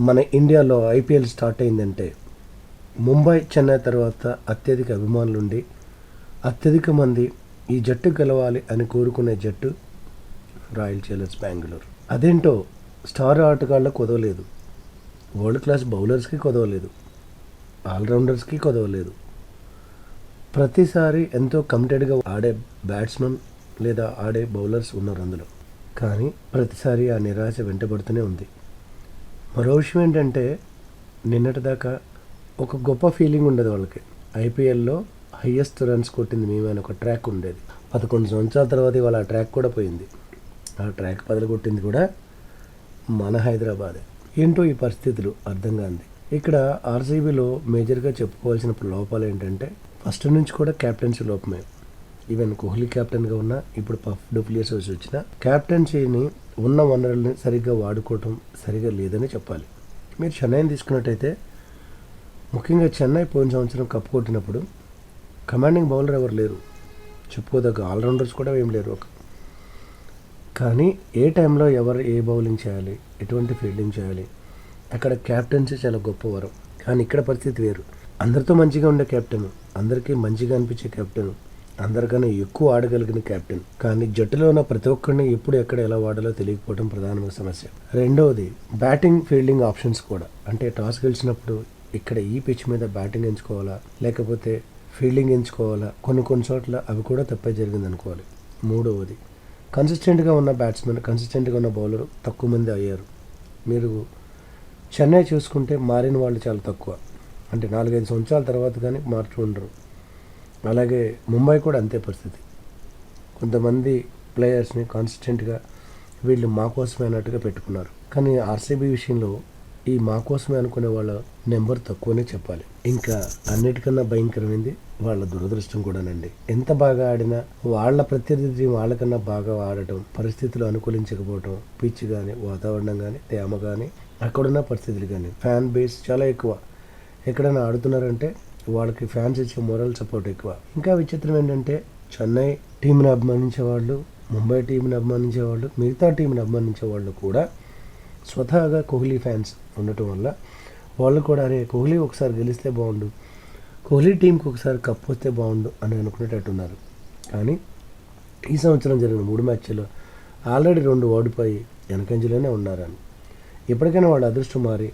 మన ఇండియాలో IPL start అయిందంటే ముంబై చెన్నై తర్వాత అత్యధిక అభిమానులుండి అత్యధిక మంది ఈ జట్టు గెలవాలి అని కోరుకునే జట్టు రాయల్ ఛాలెంజర్స్ బెంగళూరు. అదేంటో స్టార్ ఆటగాళ్ళకు కుదవలేదు. వరల్డ్ క్లాస్ బౌలర్స్కి కుదవలేదు. ఆల్రౌండర్స్కి కుదవలేదు. ప్రతిసారి ఎంతో కమిటెడ్గా ఆడే బ్యాట్స్మెన్ లేదా ఆడే బౌలర్స్ ఉన్నారు అందులో. కానీ ప్రతిసారి ఆ నిరాశ వెంటబడుతూనే ఉంది. మరో విషయం ఏంటంటే నిన్నటిదాకా ఒక గొప్ప ఫీలింగ్ ఉండేది వాళ్ళకి. ఐపీఎల్లో హయ్యెస్ట్ రన్స్ కొట్టింది మేమే ఒక ట్రాక్ ఉండేది. పదకొండు సంవత్సరాల తర్వాత ఇవాళ ఆ ట్రాక్ కూడా పోయింది. ఆ ట్రాక్ పదలు కొట్టింది కూడా మన హైదరాబాదే. ఏంటో ఈ పరిస్థితులు అర్థం కాంది. ఇక్కడ ఆర్సీబీలో మేజర్గా చెప్పుకోవాల్సిన లోపాలు ఏంటంటే ఫస్ట్ నుంచి కూడా క్యాప్టెన్సీ లోపమే. ఈవెన్ కోహ్లీ కెప్టెన్గా ఉన్న ఇప్పుడు పఫ్ డూప్లియర్స్ వచ్చి వచ్చిన క్యాప్టెన్సీని ఉన్న వనరుల్ని సరిగ్గా వాడుకోవటం సరిగ్గా లేదని చెప్పాలి. మీరు చెన్నైని తీసుకున్నట్టయితే ముఖ్యంగా చెన్నై పోయిన సంవత్సరం కప్పు కొట్టినప్పుడు కమాండింగ్ బౌలర్ ఎవరు లేరు. చెప్పుకోదగ్గ ఆల్రౌండర్స్ కూడా ఏం లేరు ఒక. కానీ ఏ టైంలో ఎవరు ఏ బౌలింగ్ చేయాలి ఎటువంటి ఫీల్డింగ్ చేయాలి అక్కడ క్యాప్టెన్సీ చాలా గొప్ప వరం కానీ ఇక్కడ పరిస్థితి వేరు. అందరితో మంచిగా ఉండే కెప్టెన్ అందరికీ మంచిగా అనిపించే కెప్టెన్ అందరికన్నా ఎక్కువ ఆడగలిగిన కెప్టెన్ కానీ జట్టులో ఉన్న ప్రతి ఒక్కరిని ఎప్పుడు ఎక్కడ ఎలా వాడాలో తెలియకపోవడం ప్రధానమైన సమస్య. రెండవది బ్యాటింగ్ ఫీల్డింగ్ ఆప్షన్స్ కూడా. అంటే టాస్ గెలిచినప్పుడు ఇక్కడ ఈ పిచ్ మీద బ్యాటింగ్ ఎంచుకోవాలా? లేకపోతే ఫీల్డింగ్ ఎంచుకోవాలా? కొన్ని కొన్ని చోట్ల అవి కూడా తప్పే జరిగింది అనుకోవాలి మూడవది కన్సిస్టెంట్గా ఉన్న బ్యాట్స్మెన్ కన్సిస్టెంట్గా ఉన్న బౌలర్ తక్కువ మంది అయ్యారు. మీరు చెన్నై చూసుకుంటే మారిన వాళ్ళు చాలా తక్కువ. అంటే నాలుగైదు సంవత్సరాల తర్వాత కానీ మార్చి ఉండరు. అలాగే ముంబై కూడా అంతే పరిస్థితి. కొంతమంది ప్లేయర్స్ని కాన్స్టెంట్గా వీళ్ళు మా కోసమే అన్నట్టుగా పెట్టుకున్నారు. కానీ ఆర్సీబీ విషయంలో ఈ మా కోసమే అనుకునే వాళ్ళ నెంబర్ తక్కువనే చెప్పాలి. ఇంకా అన్నిటికన్నా భయంకరమైంది వాళ్ళ దురదృష్టం కూడానండి. ఎంత బాగా ఆడినా వాళ్ళ ప్రత్యర్థి టీం వాళ్ళకన్నా బాగా ఆడటం పరిస్థితులు అనుకూలించకపోవటం పిచ్ కానీ వాతావరణం కానీ తేమ కానీ అక్కడున్న పరిస్థితులు కానీ ఫ్యాన్ బేస్ చాలా ఎక్కువ. ఎక్కడైనా ఆడుతున్నారంటే వాళ్ళకి ఫ్యాన్స్ ఇచ్చే మొరల్ సపోర్ట్ ఎక్కువ. ఇంకా విచిత్రం ఏంటంటే చెన్నై టీంని అభిమానించే వాళ్ళు ముంబై టీంని అభిమానించే వాళ్ళు మిగతా టీంని అభిమానించే వాళ్ళు కూడా స్వతహాగా కోహ్లీ ఫ్యాన్స్ ఉండటం వల్ల వాళ్ళు కూడా అరే కోహ్లీ ఒకసారి గెలిస్తే బాగుండు. కోహ్లీ టీంకి ఒకసారి కప్ వస్తే బాగుండు అని అనుకునేటట్టున్నారు. కానీ ఈ సంవత్సరం జరిగిన మూడు మ్యాచ్ల్లో ఆల్రెడీ రెండు ఓడిపోయి వెనకంజలోనే ఉన్నారని. ఎప్పటికైనా వాళ్ళ అదృష్టం మారి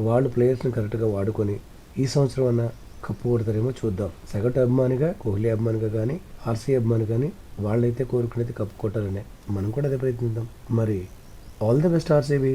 వాళ్ళు ప్లేయర్స్ని కరెక్ట్గా వాడుకొని ఈ సంవత్సరం అన్న కప్పుకొడతారేమో చూద్దాం. సగటు అభిమానిగా కోహ్లీ అభిమానిగా కానీ ఆర్సీ అభిమాని కానీ వాళ్ళైతే కోరుకునేది కప్పు కొట్టాలనే మనం కూడా అదే ప్రయత్నిద్దాం. మరి ఆల్ ది బెస్ట్ ఆర్సీబీ.